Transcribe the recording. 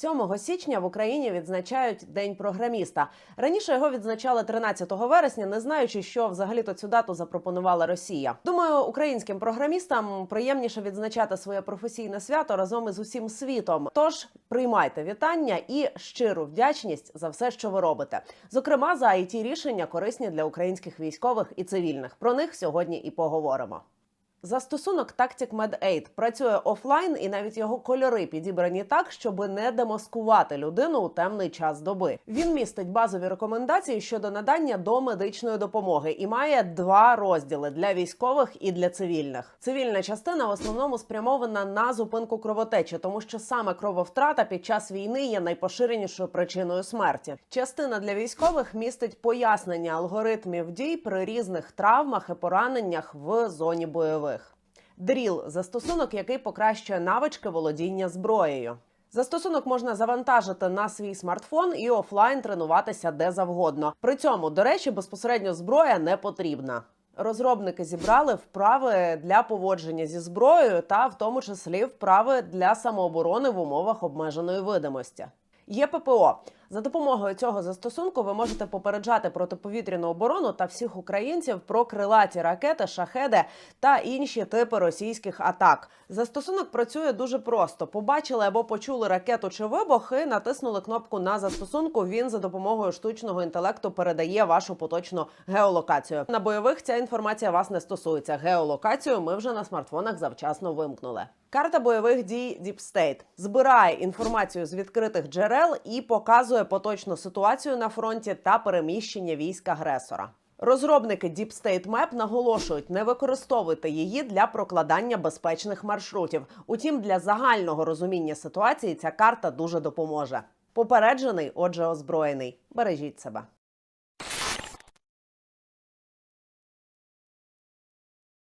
7 січня в Україні відзначають День програміста. Раніше його відзначали 13 вересня, не знаючи, що взагалі-то цю дату запропонувала Росія. Думаю, українським програмістам приємніше відзначати своє професійне свято разом із усім світом. Тож приймайте вітання і щиру вдячність за все, що ви робите. Зокрема, за it рішення корисні для українських військових і цивільних. Про них сьогодні і поговоримо. Застосунок Tactic Med 8 працює офлайн, і навіть його кольори підібрані так, щоб не демаскувати людину у темний час доби. Він містить базові рекомендації щодо надання до медичної допомоги і має два розділи для військових і для цивільних. Цивільна частина в основному спрямована на зупинку кровотечі, тому що саме крововтрата під час війни є найпоширенішою причиною смерті. Частина для військових містить пояснення алгоритмів дій при різних травмах і пораненнях в зоні бойових. Дріл застосунок, який покращує навички володіння зброєю. Застосунок можна завантажити на свій смартфон і офлайн тренуватися де завгодно. При цьому, до речі, безпосередньо зброя не потрібна. Розробники зібрали вправи для поводження зі зброєю та в тому числі вправи для самооборони в умовах обмеженої видимості. Є ППО. За допомогою цього застосунку ви можете попереджати протиповітряну оборону та всіх українців про крилаті ракети, шахеди та інші типи російських атак. Застосунок працює дуже просто: побачили або почули ракету чи вибух і натиснули кнопку на застосунку. Він за допомогою штучного інтелекту передає вашу поточну геолокацію. На бойових ця інформація вас не стосується. Геолокацію ми вже на смартфонах завчасно вимкнули. Карта бойових дій Deep State збирає інформацію з відкритих джерел і показує поточну ситуацію на фронті та переміщення військ агресора. Розробники Deep State Map наголошують, не використовуйте її для прокладання безпечних маршрутів. Утім, для загального розуміння ситуації ця карта дуже допоможе. Попереджений, отже, озброєний. Бережіть себе.